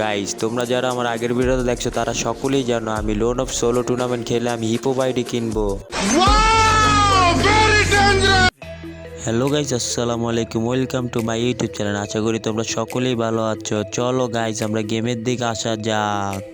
Guys তোমরা যারা আমার আগের ভিডিওতে দেখছ, তারা সকলেই জানো আমি লোন অফ সোলো টুর্নামেন্ট খেলে আমি হিপো বাইডি কিনবো। হ্যালো গাইজ আসসালামু আলাইকুম। Welcome to my YouTube channel আশা করি তোমরা সকলেই ভালো আছো। চলো গাইজ আমরা গেমের দিকে আসা যাক।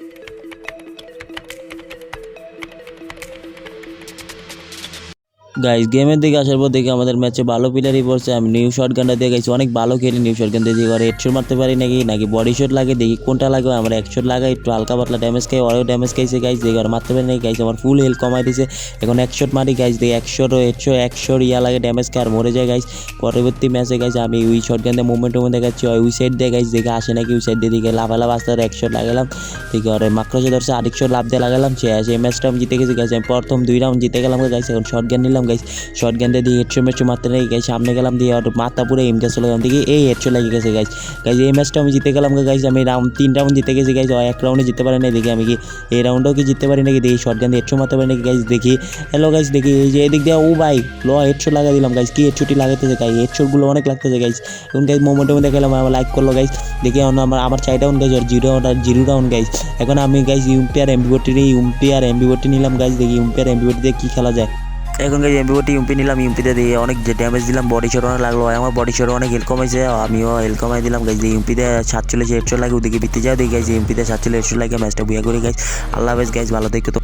গাইজ গেমের দিকে আসার পর দেখি আমাদের ম্যাচে ভালো প্লেয়ারই পড়ছে। আমি নিউ শট গানটা দিয়ে গেছি। অনেক ভালো খেলি নিউ শট গান দিয়ে। দেখি ওরা হেডশট মারতে পারি নাকি? নাকি বডি শট লাগে? দেখি কোনটা লাগে? আমরা এক শট লাগাই, একটু হালকা পাতলা ড্যামেজ খাই ওরাও ড্যামেজ খাইছে গাইজ দেখি ওরা মারতে পারি নাকি? গাইজ আমার ফুল হেল কমাই দিছে। এখন এক শট মারি গাইজ দেখি একশোর একশো একশোর ইয়া লাগে ড্যামেজ খাই আর মরে যায় গাইজ পরবর্তী ম্যাচে গাইজ আমি ওই শট গান দিয়ে মুভমেন্ট টুভমেন্ট দেখাচ্ছি। ওই সাইড দিয়ে গাইজ দেখে আসে নাকি ওই সাইড দিয়ে। দিকে লাভ লাভ আস্তে এক শট লাগালাম। দেখি ওরা মাক্রোসে ধরছে, আরেক শট লাভ দিয়ে লাগালাম। সে ম্যাচটা আমি জিতে গেছি গাইজ আমি প্রথম দুই রাউন্ড জিতে গেলাম গাইজ এখন শর্ট গান নিলাম গাইজ শর্ট গান দিয়ে হেডশো মেটশো মারতে নেই গাইজ সামনে গেলাম দিয়ে ওর মাথা পুরো এমকে চলে গেলাম। দেখি এই হেডশো লেগে গেছে গাইজ গাইজ এই ম্যাচটা আমি জিতে গেলাম গাইজ আমি রাউন্ড তিন রাউন্ড জিতে গেছি গাইজ এক রাউন্ডে জিততে পারি না দেখি আমি কি এই রাউন্ডেও কি জিততে পারি নাকি? দেখি শর্ট গান দিয়ে হেডশো মারতে পারি নাকি গাইজ দেখি। হ্যালো গাইজ দেখি। এই যে এদিক দিয়ে, ও ভাই, লো হেডশো লাগা দিলাম গাইজ কি হেডশোটি লাগাতেছে গাইজ হেডশোটগুলো অনেক লাগতেছে গাইজ এখন গাইজ মোমেন্টের মধ্যে গেলাম আমার লাইক করল গাইজ দেখি আমার আমার চাই ডাউন গাইজ আর জিরো আর জিরো ডাউন গাইজ এখন আমি গাইজ ইউপি আর এমবিবটি ইউপি আর এমবিবটি নিলাম গাইজ দেখি ইউপি আর দিয়ে কী খেলা যায়। এখন গাইজ এমপিওটি ইউপি নিলাম ইউপিতে দিয়ে অনেক ড্যামেজ দিলাম বডি শট অনেক লাগল। আমার বডি শট অনেক হেল কমাইছে আমিও হেল কমাই দিলাম, গাইজ। ইউপিতে সাতচল্লিশ একশো লাগে ওদিকে বিতে যাও দেখি গাইজ ইউপিতে সাতচল্লিশ একশো লাগে ম্যাচটা বুয়া করে, গাইজ। আল্লাহ হাফেজ, গাইজ, ভালো দেখে তো।